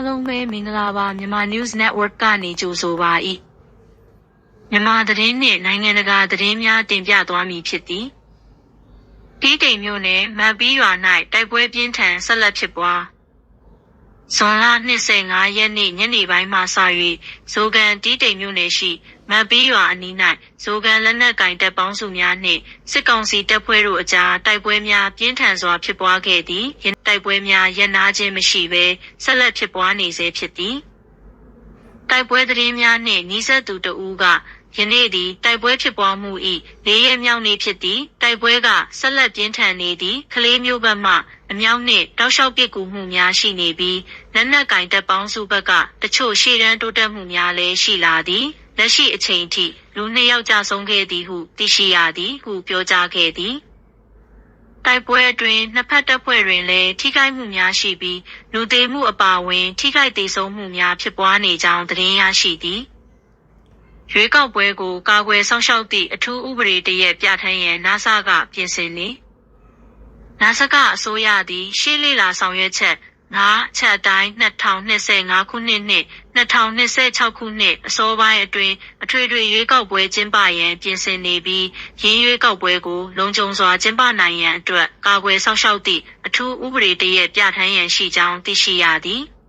အားလုံးပဲမင်္ဂလာပါမြန်မာ News Network ကနေကြိုဆိုပါ၏မြန်မာသတင်းနှင့်နိုင်ငံတကာသတင်းများတင်ပြသွားမည်ဖြစ်သည်တီးတိမ်မြို့နယ်မတ်ပီးရွာ၌တိုက်ပွဲပြင်းထန်ဆက်လက်ဖြစ်ပွား ဇွန်လ25ရက်နေ့ညနေပိုင်းမှစ၍ဇိုကန်တီးတိမ်မြို့နယ်ရှိမတ်ပီးရွာအနီး၌ဇိုကန်လက်နက်ကင်တပ်ပေါင်းစုများနှင့်စစ်ကောင်စီတပ်ဖွဲ့တို့အကြားတိုက်ပွဲများပြင်းထန်စွာဖြစ်ပွားခဲ့သည်ယင်းတိုက်ပွဲများရပ်နားခြင်းမရှိဘဲဆက်လက်ဖြစ်ပွားနေဆဲဖြစ်သည်တိုက်ပွဲသတင်းများနှင့်နှီးဆက်သူတဦးကယနေ့သည်တိုက်ပွဲဖြစ်ပွားမှု၏လေးရက်မြောက်နေ့ဖြစ်သည်တိုက်ပွဲကဆက်လက်ပြင်းထန်နေသည်ကလေးမျိုးဘက်မှ အမြောက်နှင့် တောက်လျှောက်ပစ်ကူမှုများရှိနေပြီး လက်နက်ကင်တပ်ပေါင်းစုဘက်က တချို့ ရှေ့တန်းတိုးတက်မှုများလည်း ရှိလာသည် လက်ရှိအချိန်ထိ လူနှစ်ယောက်ကြာဆုံးခဲ့သည်ဟု သိရှိရသည်ဟု ပြောကြားခဲ့သည် တိုက်ပွဲအတွင်း နှစ်ဖက်တပ်ဖွဲ့တွင်လည်း ထိခိုက်မှုများရှိပြီး လူသေးမှုအပါအဝင် ထိခိုက်သေးဆုံးမှုများ ဖြစ်ပွားနေကြောင်း သတင်းရရှိသည် ရွေးကောက်ပွဲကို ကာကွယ်ဆောင်ရှောက်သည့် အထူးဥပဒေတရက်ပြဋ္ဌာန်းရန် NASA ကပြင်ဆင်နေ။ NASA ကအစိုးရသည် ရှေ့လေလာဆောင်ရွက်ချက်ငါချက်တိုင်း2025ခုနှစ်နှင့်2026ခုနှစ်အစောပိုင်းအတွင်းအထွေထွေရွေးကောက်ပွဲကျင်းပရန်ပြင်ဆင်နေပြီးရင်းရွေးကောက်ပွဲကိုလုံခြုံစွာကျင်းပနိုင်ရန်အတွက်ကာကွယ်ဆောင်ရှောက်သည့်အထူးဥပဒေတရက်ပြဋ္ဌာန်းရန်ရှိကြောင်းသိရှိရသည်။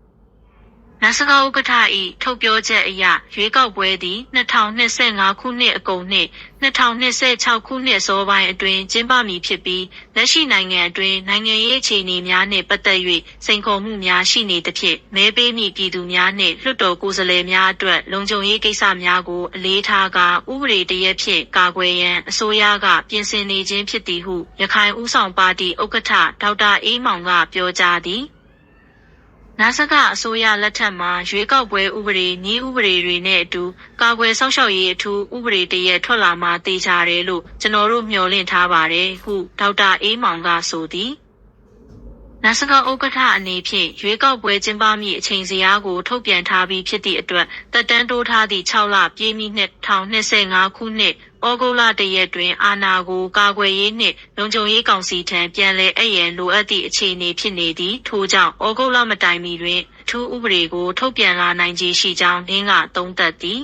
နစကဥက္ကဋ္ဌ၏ထုတ်ပြောချက်အရရွေးကောက်ပွဲသည်2025ခုနှစ်အကုန်နှင့်2026ခုနှစ်စောပိုင်းအတွင်းကျင်းပမည်ဖြစ်ပြီးလက်ရှိနိုင်ငံအတွင်းနိုင်ငံရေးအခြေအနေများနှင့်ပတ်သက်၍စိန်ခေါ်မှုများရှိနေသဖြင့်မဲပေးမည့်ပြည်သူများနှင့်လွှတ်တော်ကိုယ်စားလှယ်များအတွက်လုံခြုံရေးကိစ္စများကိုအလေးထားကာဥပဒေတရက်ဖြင့်ကာကွယ်ရန်အစိုးရကပြင်ဆင်နေခြင်းဖြစ်သည်ဟုရခိုင်ဦးဆောင်ပါတီဥက္ကဋ္ဌဒေါက်တာအေးမောင်ကပြောကြားသည် နစကအစိုးရလက်ထက်မှာရွေးကောက်ပွဲဥပဒေနည်းဥပဒေတွေနဲ့အတူကာကွယ်စောင့်ရှောက်ရေးအထူးဥပဒေတရက်ထွက်လာမှသိကြတယ်လို့ကျွန်တော်တို့မျှော်လင့်ထားပါတယ်ဟုဒေါက်တာအေးမောင်ကဆိုသည် နစကဥက္ကဋ္ဌအနေဖြင့်ရွေးကောက်ပွဲကျင်းပမည့်အချိန်စရာကို ထုတ်ပြန်ထားပြီးဖြစ်သည့်အတွက်တက်တန်းတိုးထားသည့်6လပြည့်မည့်2025ခုနှစ်ဩဂုတ်လတရက်တွင် အာဏာကိုကာကွယ်ရေးနှင့်လုံခြုံရေးကောင်စီထံပြန်လည်အပ်ရန်လိုအပ်သည့်အခြေအနေဖြစ်နေသည်ထို့ကြောင့်ဩဂုတ်လမတိုင်မီတွင်အထူးဥပဒေကို ထုတ်ပြန်လာနိုင်ခြေရှိကြောင်းလင်းကသုံးသပ်သည်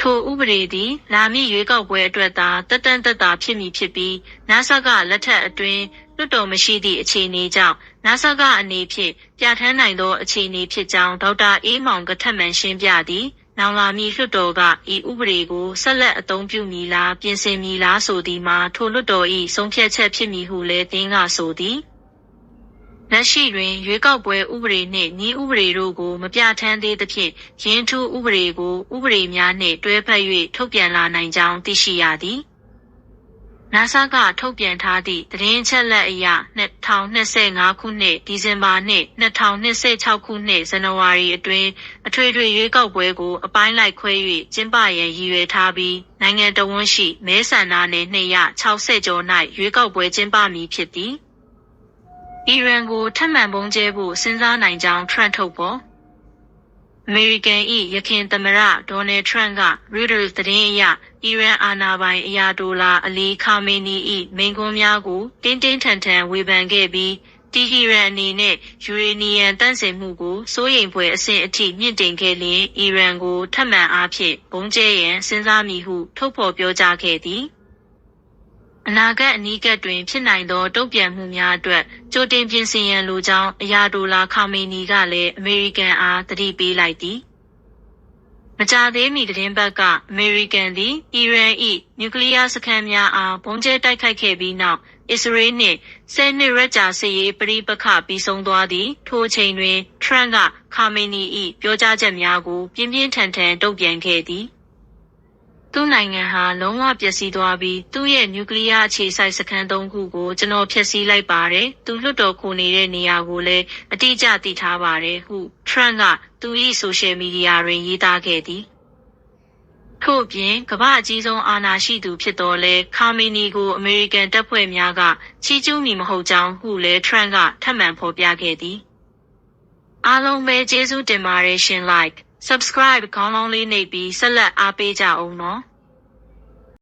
ထိုဥပဒေသည်လာမည့်ရွေးကောက်ပွဲအတွက်သာတက်တန်းတက်တာဖြစ်မည်ဖြစ်ပြီးနာဆာကလက်ထက်အတွင်း လွတ်တော်မရှိသည့်အခြေအနေကြောင့်နာဆာကအနေဖြင့် ပြဋ္ဌာန်းနိုင်သော အခြေအနေဖြစ်ကြောင်း ဒေါက်တာအေးမောင်က ထပ်မံရှင်းပြသည် နောင်လာမည့်လွှတ်တော်က ဤဥပဒေကို ဆက်လက်အသုံးပြုမည်လား ပြင်ဆင်မည်လားဆိုသည်မှာ ထိုလွှတ်တော်၏ဆုံးဖြတ်ချက်ဖြစ်မည်ဟုလည်းတင်းက ဆိုသည် လက်ရှိတွင် ရွေးကောက်ပွဲဥပဒေနှင့်ဤဥပဒေတို့ကို မပြဋ္ဌာန်းသေးသဖြင့်ရင်းထူးဥပဒေကို ဥပဒေများနှင့် တွဲဖက်၍ထုတ်ပြန်လာနိုင်ကြောင်း သိရှိရသည် နာဆာကထုတ်ပြန်ထားသည့် သတင်းချက်လက်အရ2025ခုနှစ် ဒီဇင်ဘာနှင့်2026ခုနှစ် ဇန်နဝါရီအတွင်း အထွေထွေရွေးကောက်ပွဲကို အပိုင်းလိုက်ခွဲ၍ကျင်းပရန် ရည်ရွယ်ထားပြီး နိုင်ငံတော်ဝန်ရှိ မဲဆန္ဒနယ်260ကျော်၌ရွေးကောက်ပွဲ ကျင်းပမည်ဖြစ်သည် အီရန်ကို ထပ်မံပုံကျဲဖို့ စဉ်းစားနိုင်ကြောင်းထရန့်ထုတ်ပေါ်အ မေရိကန်၏ယခင်သမ္မတဒေါ်နယ်ထရန့်က Reuters သတင်းအရအီရန်အာဏာပိုင်အယာတိုလာအလီခါမေနီ၏မိန့်ခွန်းများကိုတင်းတင်းထန်ထန်ဝေဖန်ခဲ့ပြီးတီဟီရန်အနေနဲ့ယူရေနီယံတန့်စင်မှုကိုစိုးရိမ်ဖွယ်အဆင့်အထိမြင့်တင်ခဲ့လျင်အီရန်ကိုထပ်မံအားဖြင့်ဘုံကျဲရန်စဉ်းစားမည်ဟုထုတ်ဖော်ပြောကြားခဲ့သည်။ အနာဂတ်အနီးကပ်တွင်ဖြစ်နိုင်သော တုံ့ပြန်မှုများအတွက် ကြိုတင်ပြင်ဆင်ရန်လိုကြောင်း အယာတိုလာ ခါမေနီကလည်း အမေရိကန်အား သတိပေးလိုက်သည် မကြသေးမီသတင်းပတ်က အမေရိကန်သည် အီရန်၏နျူကလ িয়ার စခန်းများအားဘုံကျဲတိုက်ခိုက်ခဲ့ပြီးနောက် အစ္စရေးနှင့် ဆယ်နှစ်ရက်ကြာ စစ်ရေးပဋိပက္ခ ပြီးဆုံးသွားသည့် ထိုအချိန်တွင် ထရန့်က ခါမေနီ၏ပြောကြားချက်များကို ပြင်းပြင်းထန်ထန် တုံ့ပြန်ခဲ့သည်။ သူ့နိုင်ငံဟာ လုံးဝပျက်စီးသွားပြီး သူ့ရဲ့ နျူကလ িয়ার အခြေစိုက်စခန်းသုံးခုကို ကျွန်တော် ဖျက်ဆီးလိုက်ပါတယ်။သူ လွတ်တော်ခိုနေတဲ့နေရာကိုလည်း အတိအကျ သိထားပါတယ် ဟု ထရန့်က သူ၏ဆိုရှယ်မီဒီယာတွင် ရေးသားခဲ့သည်။ထို့ပြင် ကမ္ဘာအကြီးဆုံး အာဏာရှိသူဖြစ်တော်လဲခါမီနီကို အမေရိကန်တပ်ဖွဲ့များက ချီးကျူးမည်မဟုတ်ကြောင်း ဟုလည်း ထရန့်က ထပ်မံဖော်ပြခဲ့သည်။အားလုံးပဲ ကျေးဇူးတင်ပါတယ်ရှင် like subscribe ခေါင်းလောင်းလေးနှိပ်ပြီးဆက်လက်အားပေးကြအောင်နော်။